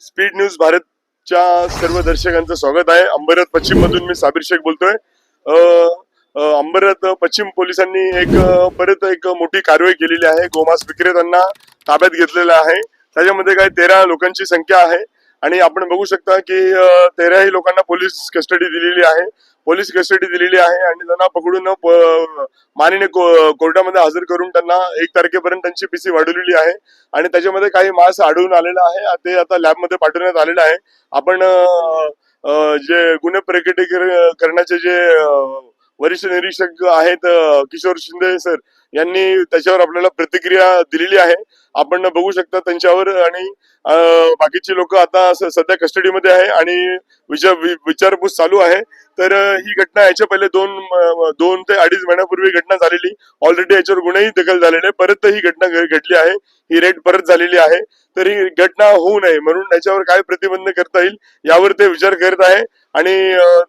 Speed news भारतच्या सर्व दर्शकांचं स्वागत आहे. अंबरनाथ पश्चिम मधून मी साबिर शेख बोलतोय. अ, अंबरनाथ पश्चिम पोलिसांनी एक परत एक मोठी कारवाई केलेली आहे. गोमांस विक्रेत्यांना ताब्यात घेतलेलं आहे. त्याच्यामध्ये काय तेरा लोकांची संख्या आहे. आणि आपण बघू शकता की तेराही लोकांना पोलीस कस्टडी दिलेली आहे. पोलीस कस्टडी दिलेली आहे आणि त्यांना पकडून माननीय कोर्टामध्ये हजर करून त्यांना एक तारखेपर्यंत त्यांची पीसी वाढवलेली आहे. आणि त्याच्यामध्ये काही मास आढळून आलेला आहे. ते आता लॅबमध्ये पाठवण्यात आलेलं आहे. आपण जे गुन्हे प्रकटीकरण करण्याचे जे वरिष्ठ निरीक्षक आहेत किशोर शिंदे सर यांनी त्याच्यावर आपल्याला प्रतिक्रिया दिलेली आहे. आपण बघू शकता त्यांच्यावर आणि बाकीची लोक आता सध्या कस्टडीमध्ये आहे आणि विचार विचारपूस चालू आहे. तर ही घटना याच्या पहिले दोन दोन ते अडीच महिन्यापूर्वी घटना झालेली. ऑलरेडी याच्यावर गुन्हेही दखल झालेले. परत ही घटना घडली आहे. ही रेट परत झालेली आहे. तर ही घटना होऊ नये म्हणून याच्यावर काय प्रतिबंध करता येईल यावर ते विचार करत आहे. आणि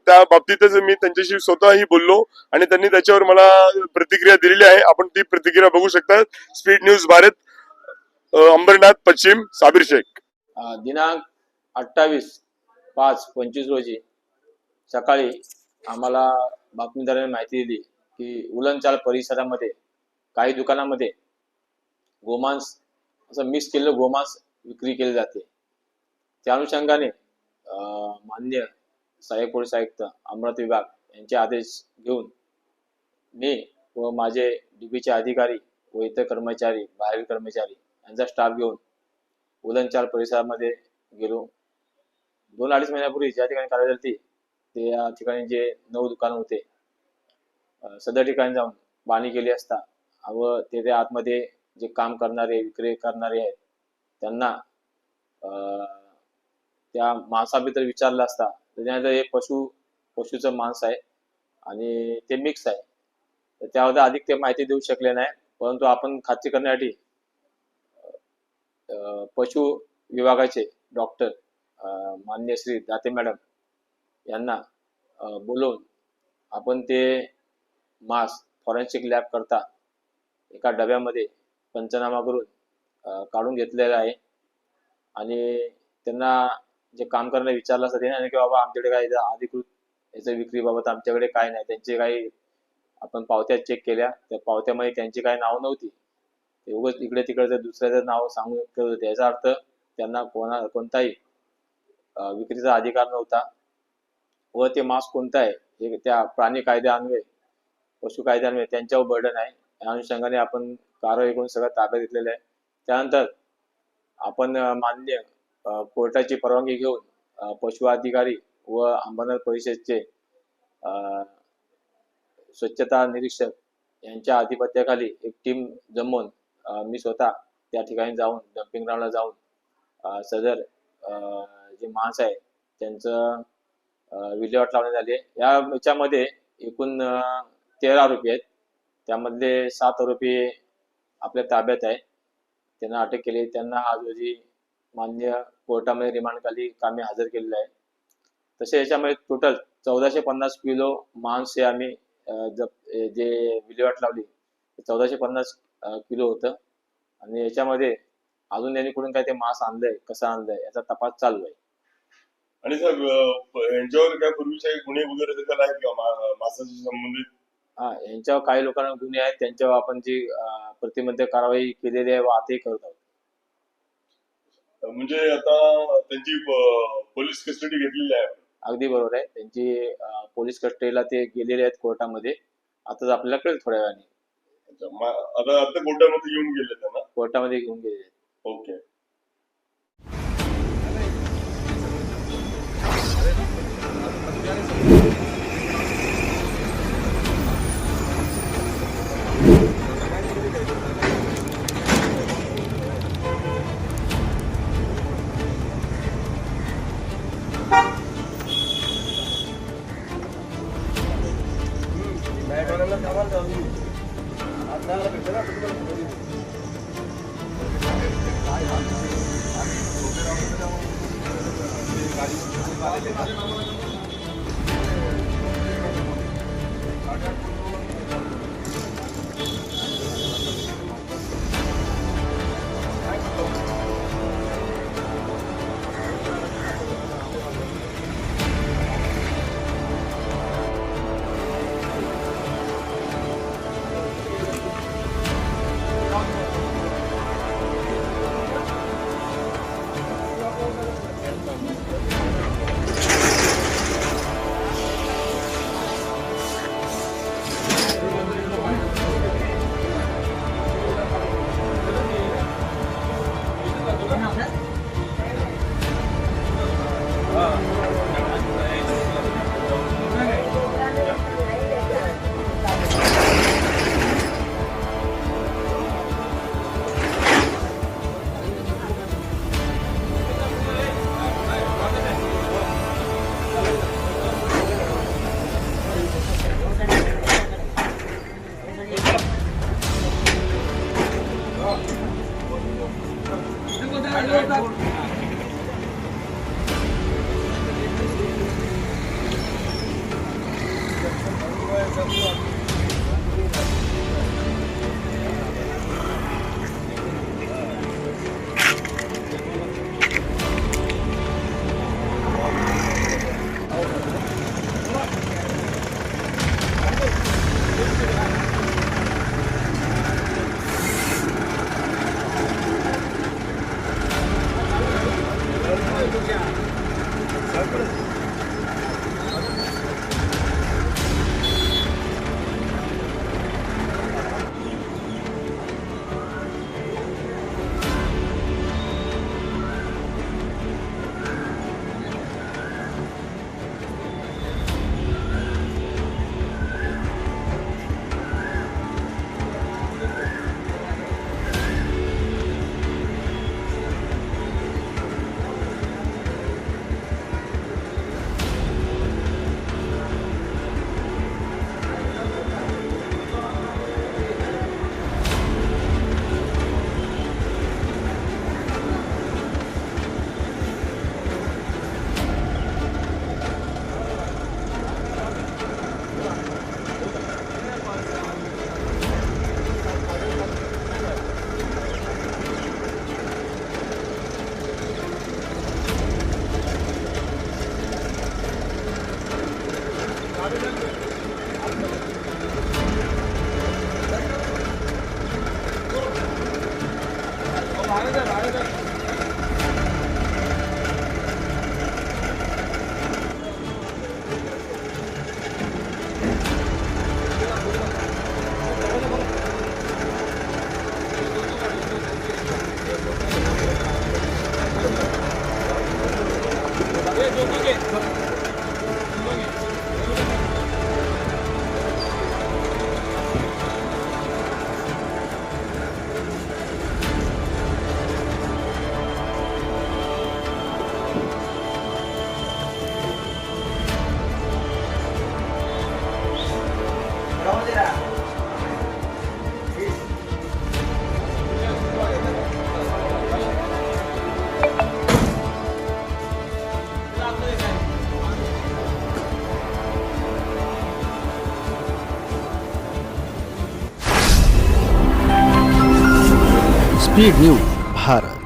त्या बाबतीतच मी त्यांच्याशी स्वतःही बोललो आणि त्यांनी त्याच्यावर मला प्रतिक्रिया दिलेली आहे. आपण ती प्रतिक्रिया बघू शकता स्पीड न्यूज भारत अंबरनाथ पश्चिम साबिर शेख. दिनांक अठ्ठावीस पाच पंचवीस रोजी सकाळी आम्हाला बातमीदारांनी माहिती दिली की उलनचाल परिसरामध्ये काही दुकानामध्ये गोमांस असं मिक्स केलेलं गोमांस विक्री केले जाते. त्या अनुषंगाने मान्य सहाय्यक पोलीस आयुक्त अमरावती विभाग यांचे आदेश घेऊन मी व माझे डीबीचे अधिकारी व इतर कर्मचारी बाहेरील कर्मचारी यांचा स्टाफ घेऊन उलनचाल परिसरामध्ये गेलो. दोन अडीच महिन्यापूर्वी ज्या ठिकाणी कारवाई झाली ते या ठिकाणी जे नऊ दुकान होते सदर ठिकाणी जाऊन पाणी केली असता व तेथे आतमध्ये जे काम करणारे विक्री करणारे आहेत त्यांना त्या माणसाबद्दल विचारलं असता त्याच्यानंतर हे पशु पशुचं मांस आहे आणि ते मिक्स आहे. तर त्याबद्दल अधिक ते माहिती देऊ शकले नाही परंतु आपण खात्री करण्यासाठी पशु विभागाचे डॉक्टर मान्य श्री दाते मॅडम यांना बोलवून आपण ते मास फॉरेन्सिक लॅब करता एका डब्यामध्ये पंचनामा करून काढून घेतलेला आहे. आणि त्यांना जे काम करणारे विचारलं असतं ते नाही की बाबा आमच्याकडे काय अधिकृत याचं विक्रीबाबत आमच्याकडे काय नाही. त्यांचे काही आपण पावत्या चेक केल्या. त्या पावत्यामध्ये त्यांची काही नाव नव्हती. ते उगाच इकडे तिकडे दुसऱ्याचं नाव सांगू करत होते याचा अर्थ त्यांना कोणा कोणताही विक्रीचा अधिकार नव्हता. व ते मास्क कोणता आहे हे त्या प्राणी कायद्यान्वये पशु कायद्यान्वये त्यांच्यावर बर्डन आहे. या अनुषंगाने आपण कारवाई करून सगळं ताब्यात घेतलेलं आहे. त्यानंतर आपण अं, मान्य कोर्टाची परवानगी घेऊन पशु अधिकारी व अंबरनाथ परिषदचे स्वच्छता निरीक्षक यांच्या अधिपत्याखाली एक टीम जमवून मी स्वतः त्या ठिकाणी जाऊन डम्पिंग ग्राउंडला जाऊन सदर जे माणसं आहे त्यांचं विल्हेवाट लावण्यात आली या याच्यामध्ये एकूण तेरा आरोपी आहेत. त्यामधले सात आरोपी आपल्या ताब्यात आहे त्यांना अटक केली. त्यांना आज रोजी मान्य कोर्टामध्ये रिमांडखाली कामी हजर केलेलं आहे तसे याच्यामध्ये टोटल चौदाशे पन्नास किलो मांस हे आम्ही जे विल्हेवाट लावली चौदाशे पन्नास किलो होतं. आणि याच्यामध्ये अजून यांनी कुठून काय ते मांस आणलंय कसं आणलंय याचा तपास चालू आहे. आणि सर यांच्यावर काय पूर्वीचे गुन्हे वगैरे दखल आहेत का? मा- मासाशी संबंधित? हा यांच्यावर काही लोकांना गुन्हे आहेत त्यांच्यावर आपण जी अ, प्रतिबंध कारवाई केलेली आहे व आताही करत आहोत. म्हणजे आता त्यांची पोलीस कस्टडी घेतलेली आहे. अगदी बरोबर आहे. त्यांची पोलीस कस्टडीला ते गेलेले आहेत कोर्टामध्ये. आताच आपल्याला कळेल थोड्या वेळाने. आता आता कोर्टामध्ये येऊन गेले त्यांना? कोर्टामध्ये घेऊन आहेत. Okay. Thank you. Speed news Bharat